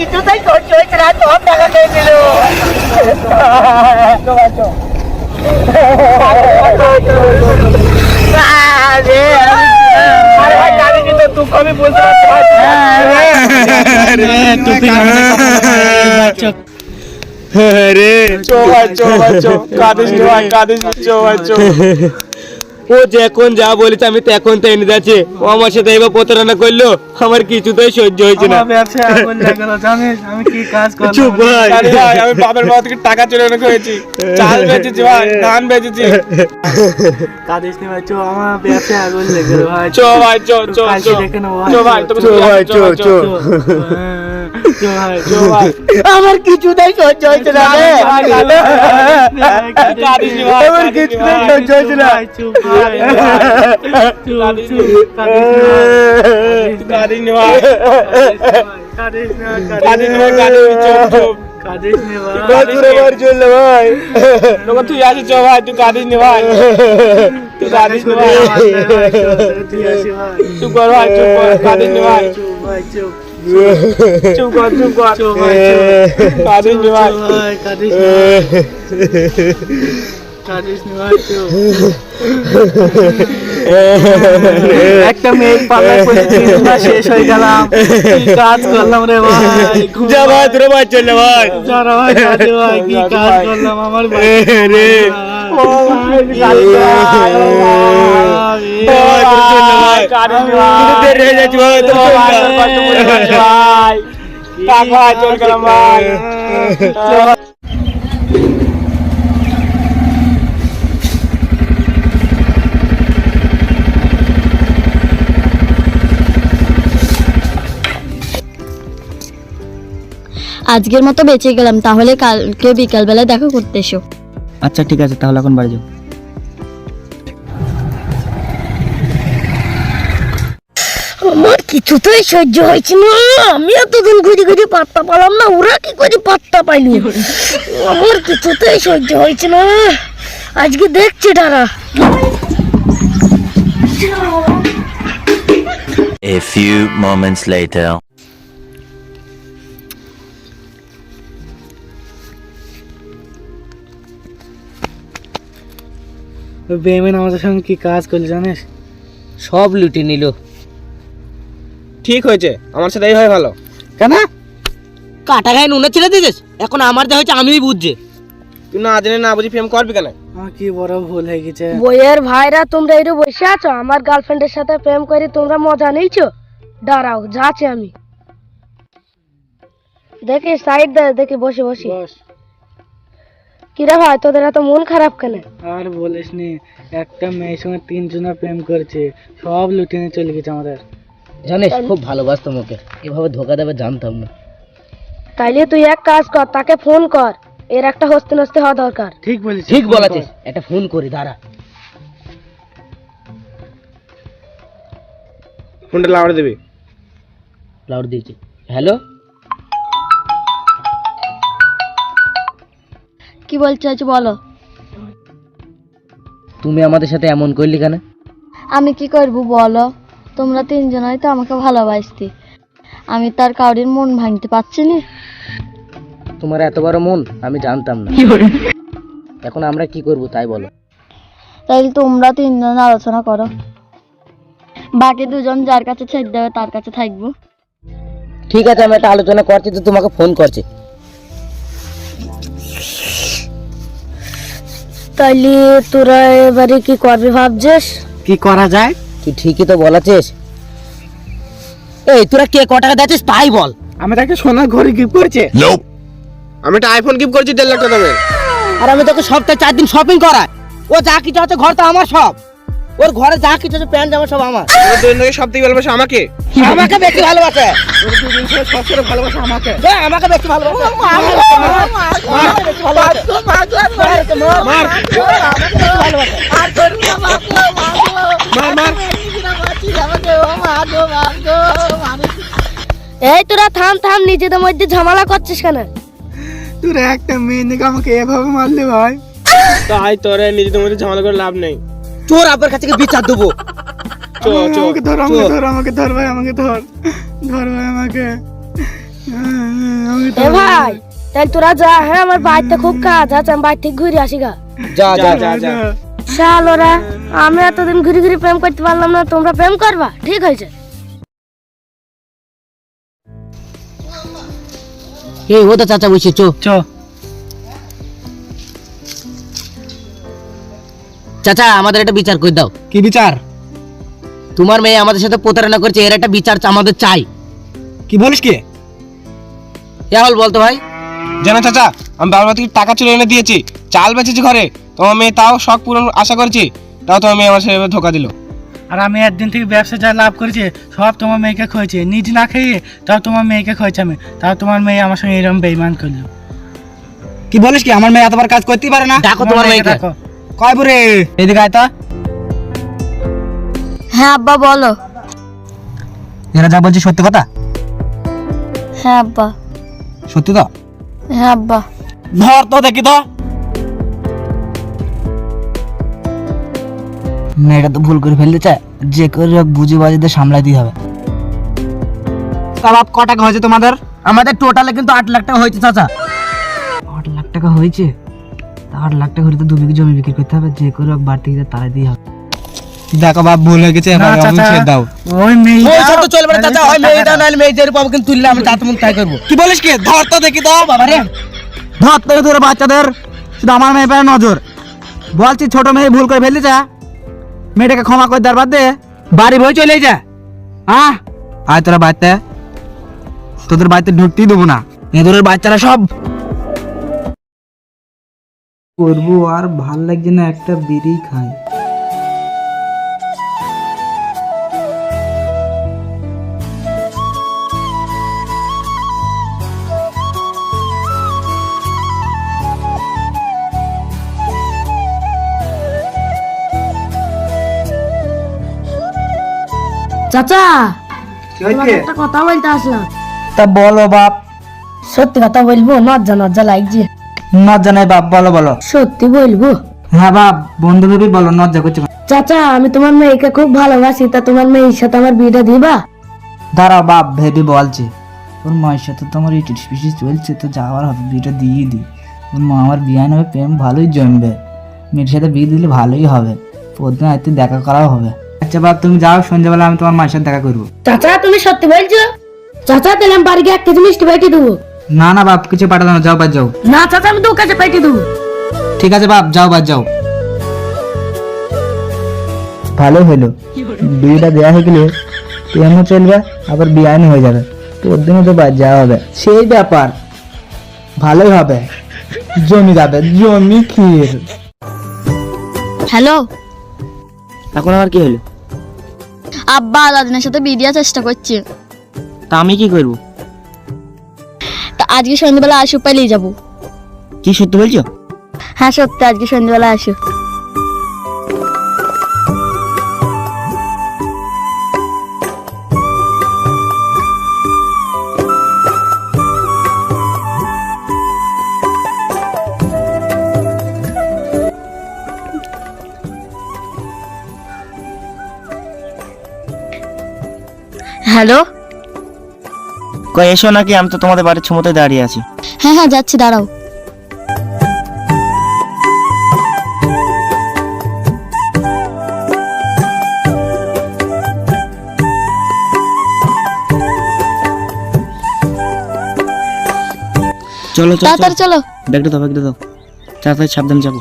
কিছুতেই সহ্য হয়েছে না সব টাকা খেয়ে দিল আরে আরে ভাই কাঁদিস নি তো দুঃখ আমি বলতে ও যখন যা বলেছে আমি তখন তাই এনে যাচ্ছে ও আমার সাথে এবার প্রতারণা করল আমার কিছুতেই সহ্য হয়েছে না। চুপ ভাই। আমি বাবার বাবা থেকে টাকা চলে এনে খেয়েছি। চাল বেচেছি ভাই ধান বেচেছি। কাঁদিস নি ভাই চো আমার আগুন ভাই। চো ভাই চো চো চো। দেখে নেব চো ভাই চো ভাই, চো, চো। চো ভাই চো ভাই। আমার কিছুতেই সহ্য হয়েছে না রে। আমার ভাই। সহ্য হয়েছে না। তুই আসিস ভাই তুই কাঁদিস নি ভাই। তুই কাঁদিস নি ভাই। তুই কর ভাই চুপ কর। কাঁদিস নি ভাই। চুপ ভাই চুপ। চুপ কর চুপ কর কাঁদিস নি ভাই কাঁদিস কাঁদিস নি ভাই একটা মেয়ের পাল্লায় পড়ে শেষ হয়ে গেলাম। কি কাজ করলাম রে ভাই? যা ভাই তোরে মার চললে ভাই। যারা ভাই কাঁদে ভাই কি কাজ করলাম আমার ভাই রে। ও ভাই কাঁদিস চল গেলাম ভাই। আজকের মতো বেঁচে গেলাম তাহলে কালকে বিকালবেলা দেখা করতে এসো। আচ্ছা ঠিক আছে তাহলে এখন বাড়ি যাও। আমার কিছুতেই সহ্য হয়েছে না। আমি এতদিন ঘুরে ঘুরে পাত্তা পেলাম না ওরা কি করে পাত্তা পাইনি আমার কিছুতেই সহ্য হয়েছে না। আজকে দেখছি তারা। A few moments later. বেমেন আমাদের সঙ্গে কি কাজ করলি জানিস? সব লুটে নিল। ঠিক হয়েছে। আমার সাথে এই হয় ভালো। কেন? কাটা গায়ে নুনে ছেড়ে দিয়েছিস? এখন আমার যা হয়েছে আমিই বুঝছি। তুই না জেনে না বুঝি প্রেম করবি কেন? আমার কি বড় ভুল হয়ে গেছে? বইয়ের ভাইরা তোমরা এরু বসে আছো? আমার গার্লফ্রেন্ডের সাথে প্রেম করে তোমরা মজা নিয়েছো? দাঁড়াও যাচ্ছি আমি। দেখি সাইড দে দেখি বসে বসে। বস। কিরে ভাই তোদের এত মন খারাপ কেন? আর বলিস নি একটা মেয়ের সঙ্গে তিনজনা প্রেম করছে সব লুটে নিয়ে চলে গেছে আমাদের। জানিস খুব ভালোবাসতাম ওকে এভাবে ধোকা দেবে জানতাম না। তাইলে তুই এক কাজ কর তাকে ফোন কর। এর একটা হস্তে নস্তে হওয়া দরকার। ঠিক বলিস ঠিক বলেছিস। একটা ফোন করি দাঁড়া। ফোনটা লাউড়ে দিবি। লাউড দিয়েছি। হ্যালো? কি বলতে চাইছো বলো। তুমি আমাদের সাথে এমন করলি কেন? আমি কি করব বলো। তোমরা তিনজনই তো আমাকে ভালোবাসতে। আমি তার কাউরির মন ভাঙতে পারছি না। তোমার এত বড় মন আমি জানতাম না। এখন আমরা কি করব তাই বলো। তাইলে তোমরা তিনজন আলোচনা করো। বাকি দুজন যার কাছে ছেড়ে দেবে তার কাছে থাকব। ঠিক আছে আমি একটা আলোচনা করছি তো তোমাকে ফোন করছি। তাইলে তোরা এবারে কি করবি ভাবছিস? কি করা যায়? তুই ঠিকই তো বলেছিস এই তোরা কে ক টাকা দিয়েছিস তাই বল আমি তাকে সোনার ঘড়ি গিফট করছে আমি একটা আইফোন গিফট করেছি দেড় লাখ টাকা দামের আর আমি তোকে সপ্তাহে চার দিন শপিং করাই ও যা কিছু আছে ঘর তো আমার সব ওর ঘরে যা কিছু আছে প্যান্ট জামা সব আমার দুদিন থেকে সব থেকে ভালোবাসে আমাকে আমাকে বেশি ভালোবাসে সবচেয়ে ভালোবাসা আমাকে আমাকে বেশি ভালোবাসে আমাকে বেশি ভালোবাসে। এই তোরা থাম থাম নিজেদের মধ্যে ঝামেলা করছিস কেন? তোর একটা মেয়ে নাকি আমাকে এভাবে মারলি ভাই। তাই তোরে নিজেদের মধ্যে ঝামেলা করে লাভ নেই। তোর আপনার কাছে বিচার দেবো। আমাকে ধর আমাকে ধর আমাকে ধর ভাই আমাকে ধর। ধর ভাই আমাকে। এ ভাই তাই তোরা যা হ্যাঁ আমার বাড়িতে খুব কাজ আছে আমি বাড়ি থেকে ঘুরে আসি গা। যা যা। যা যা। শাল ওরা আমি এতদিন ঘুরে ঘুরে প্রেম করতে পারলাম না তোমরা প্রেম করবা? ঠিক হয়েছে। এই ও তো চাচা বসে চো। চ। চাচা আমাদের একটা বিচার করে দাও। কি বিচার? তোমার মেয়ে আমাদের সাথে প্রতারণা করছে এর একটা বিচার আমাদের চাই। কি বলিস কি? হল বলতো ভাই। জানো চাচা আমি বাবার থেকে টাকা চলে এনে দিয়েছি চাল বেচেছি ঘরে। তোমার মেয়ে তাও শখ পূরণ আশা করেছি তাও তোমার মেয়ে আমার সাথে ধোকা দিল। আর আমি একদিন থেকে ব্যবসা যা লাভ করেছি সব তোমার মেয়েকে খয়েছে। নিজ না খেয়ে তাও তোমার মেয়েকে খয়েছে আমি। তাও তোমার মেয়ে আমার সঙ্গে এরকম বেইমান করল। কি বলিস কি? আমার মেয়ে এতবার কাজ করতেই পারে না। ডাকো তোমার মেয়েকে। কয় বুড়ে? এদিকে আয় তো। হ্যাঁ আব্বা বলো। এরা যা বলছি সত্যি কথা? হ্যাঁ আব্বা। সত্যি তো? হ্যাঁ আব্বা। ধর তো দেখি তো। মেয়েটা তো ভুল করে ফেলতে চায়। যে করে হোক বুঝে বাজিতে সামলাতেই হবে ক টাকা হয়েছে তোমাদের? আমাদের টোটালে কিন্তু আট লাখ টাকা হয়েছে চাচা। আট লাখ টাকা হয়েছে? তা আট লাখ টাকা হলে তো দু বিঘে জমি বিক্রি করতে হবে। যে করে হোক বাড়তি গিয়ে তারাই দিয়ে হবে। দেখো বাপ ভুল হয়ে গেছে এবার অমন ছেড়ে দাও। ওই মেয়ে ওই সব তো চলবে না চাচা ওই মেয়ে দাও নাহলে মেয়ে পাবো কিন্তু তুললে আমি তাতে মন তাই করব। কি বলিস কি? ধর তো দেখি তো বাবা রে। ধর তো তোর বাচ্চাদের। শুধু আমার মেয়ে পেয়ে নজর। বলছি ছোট মেয়ে ভুল করে ফেললি যা মেয়েটাকে ক্ষমা করে দেওয়ার বাদে বাড়ি বই চলে যা। আহ? আয় তোরা বাড়িতে। তোদের বাড়িতে ঢুকতেই দেবো না। এদের বাচ্চারা সব করব আর ভালো লাগছে না একটা বিড়ি খাই। চাচা তোমাকে একটা কথা বলতে আসলাম। তা বলো বাপ। সত্যি কথা বলব লজ্জা লজ্জা লাগছে। না জানাই বাপ বলো বলো। সত্যি বলব? হ্যাঁ বাপ বন্ধু ভেবে বলো লজ্জা করছে চাচা আমি তোমার মেয়েকে খুব ভালোবাসি তা তোমার মেয়ের সাথে আমার বিয়েটা দিবা? দাঁড়াও বাপ ভেবে বলছে। ওর মায়ের সাথে তো আমার ইটিস পিটিস চলছে তো যাওয়ার হবে বিয়েটা দিয়ে দিই। ওর মা আমার বিয়ে হবে প্রেম ভালোই জমবে। মেয়ের সাথে বিয়ে দিলে ভালোই হবে। প্রতিদিন রাতে দেখা করাও হবে। আচ্ছা বাপ তুমি যাও সন্ধ্যাবেলা আমি তোমার মায়ের সাথে দেখা করব। চাচা তুমি সত্যি বলছো? চাচা তাহলে আমি বাড়ি গিয়ে এক কেজি মিষ্টি পাঠিয়ে দেবো। না না বাপ কিছু পাঠাতো না যাও বাদ যাও। না চাচা আমি দু কাছে পাঠিয়ে দেবো। ঠিক আছে বাপ যাও বাদ যাও। ভালো হলো। বিয়েটা দেওয়া হয়ে গেলে প্রেমও চলবে আবার বিয়ানি হয়ে যাবে। তোর দিনও তো বাদ যাওয়া হবে। সেই ব্যাপার। ভালোই হবে। জমি যাবে জমি ক্ষীর হ্যালো? এখন আবার কি হলো? আব্বা আলাদিনের সাথে বিয়ে দেওয়ার চেষ্টা করছে। তা আমি কি করব? তা আজকে সন্ধ্যাবেলা আসো পালিয়ে যাব। কি সত্যি বলছো? হ্যাঁ সত্যি আজকে সন্ধ্যাবেলা আসো হ্যালো? কই এসো নাকি আমি তো তোমাদের বাড়ির ছমতে দাঁড়িয়ে আছি। হ্যাঁ হ্যাঁ যাচ্ছি দাঁড়াও। চলো চলো তাড়াতাড়ি চলো। ব্যাগটা দাও ব্যাগটা দাও তাড়াতাড়ি সাবধানে যাব।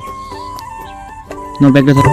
না ব্যাগটা ধরো।